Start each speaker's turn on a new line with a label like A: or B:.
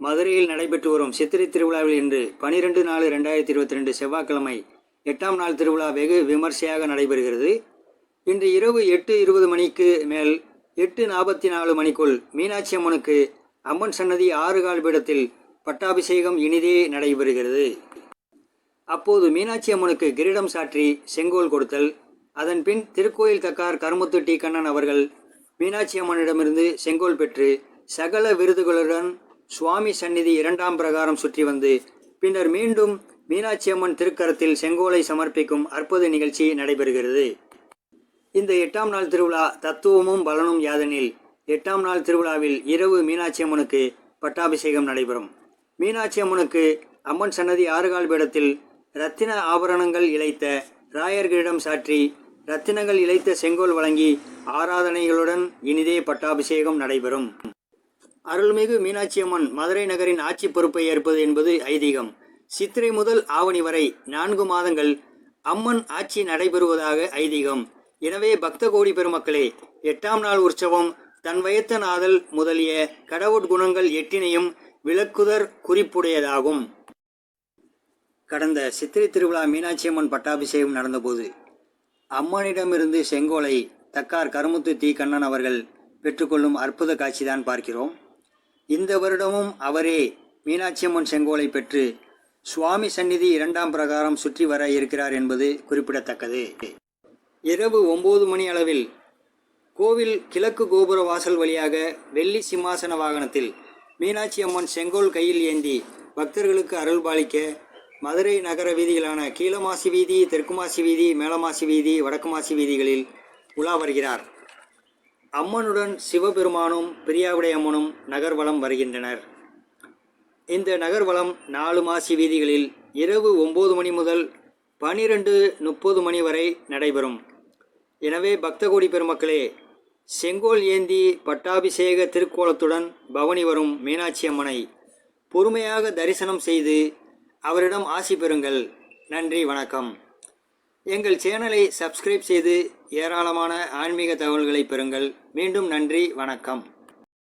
A: மதுரையில் நடைபெற்று வரும் சித்திரை திருவிழாவில் இன்று பனிரெண்டு நாலு ரெண்டாயிரத்தி இருபத்தி ரெண்டு செவ்வாய்க்கிழமை எட்டாம் நாள் திருவிழா வெகு விமர்சையாக நடைபெறுகிறது. இன்று இரவு எட்டு இருபது மணிக்கு மேல் எட்டு நாற்பத்தி நாலு மணிக்குள் மீனாட்சி அம்மனுக்கு அம்மன் சன்னதி ஆறு கால் பீடத்தில் பட்டாபிஷேகம் இனிதே நடைபெறுகிறது. அப்போது மீனாட்சி அம்மனுக்கு கிரீடம் சாற்றி செங்கோல் கொடுத்தல். அதன் பின் திருக்கோயில் தக்கார் கருமுத்து டி கண்ணன் அவர்கள் மீனாட்சி அம்மனிடமிருந்து செங்கோல் பெற்று சகல விருதுகளுடன் சுவாமி சந்நிதி இரண்டாம் பிரகாரம் சுற்றி வந்து பின்னர் மீண்டும் மீனாட்சி அம்மன் திருக்கரத்தில் செங்கோலை சமர்ப்பிக்கும் அற்புத நிகழ்ச்சி நடைபெறுகிறது. இந்த எட்டாம் நாள் திருவிழா தத்துவமும் பலனும் யாதெனில் எட்டாம் நாள் திருவிழாவில் இரவு மீனாட்சி அம்மனுக்கு பட்டாபிஷேகம் நடைபெறும். மீனாட்சி அம்மனுக்கு அம்மன் சன்னதி ஆறுகால் பீடத்தில் ரத்தின ஆபரணங்கள் இழைத்த ராயர்களிடம் சாற்றி ரத்தினங்கள் இழைத்த செங்கோல் வழங்கி ஆராதனைகளுடன் இனிதே பட்டாபிஷேகம் நடைபெறும். அருள்மிகு மீனாட்சி அம்மன் மதுரை நகரின் ஆட்சி பொறுப்பை ஏற்பது என்பது ஐதீகம். சித்திரை முதல் ஆவணி வரை நான்கு மாதங்கள் அம்மன் ஆட்சி நடைபெறுவதாக ஐதீகம். எனவே பக்த கோடி பெருமக்களே எட்டாம் நாள் உற்சவம் தன் வயத்த நாதல் முதலிய கடவுட்குணங்கள் எட்டினையும் விளக்குதர் குறிப்புடையதாகும். கடந்த சித்திரை திருவிழா மீனாட்சி அம்மன் பட்டாபிஷேகம் நடந்தபோது அம்மனிடமிருந்து செங்கோலை தக்கார் கருமுத்து தி கண்ணன் அவர்கள் பெற்றுக்கொள்ளும் அற்புத காட்சிதான் பார்க்கிறோம். இந்த வருடமும் அவரே மீனாட்சி அம்மன் செங்கோலை பெற்று சுவாமி சந்நிதி இரண்டாம் பிரகாரம் சுற்றி வர இருக்கிறார் என்பது குறிப்பிடத்தக்கது. இரவு ஒன்பது மணி அளவில் கோவில் கிழக்கு கோபுர வாசல் வழியாக வெள்ளி சிம்மாசன வாகனத்தில் மீனாட்சி அம்மன் செங்கோல் கையில் ஏந்தி பக்தர்களுக்கு அருள்பாலிக்க மதுரை நகர வீதிகளான கீழமாசி வீதி தெற்குமாசி வீதி மேலமாசி வீதி வடக்குமாசி வீதிகளில் உலா வருகிறார். அம்மனுடன் சிவபெருமானும் பிரியாவிடை அம்மனும் நகர்வலம் வருகின்றனர். இந்த நகர்வலம் நாலு மாசி வீதிகளில் இரவு ஒம்பது மணி முதல் பனிரெண்டு முப்பது மணி வரை நடைபெறும். எனவே பக்தகோடி பெருமக்களே செங்கோல் ஏந்தி பட்டாபிஷேக திருக்கோலத்துடன் பவனி வரும் மீனாட்சி அம்மனை பொறுமையாக தரிசனம் செய்து அவரிடம் ஆசி பெறுங்கள். நன்றி வணக்கம். எங்கள் சேனலை சப்ஸ்கிரைப் செய்து ஏராளமான ஆன்மீக தகவல்களை பெறுங்கள். மீண்டும் நன்றி வணக்கம்.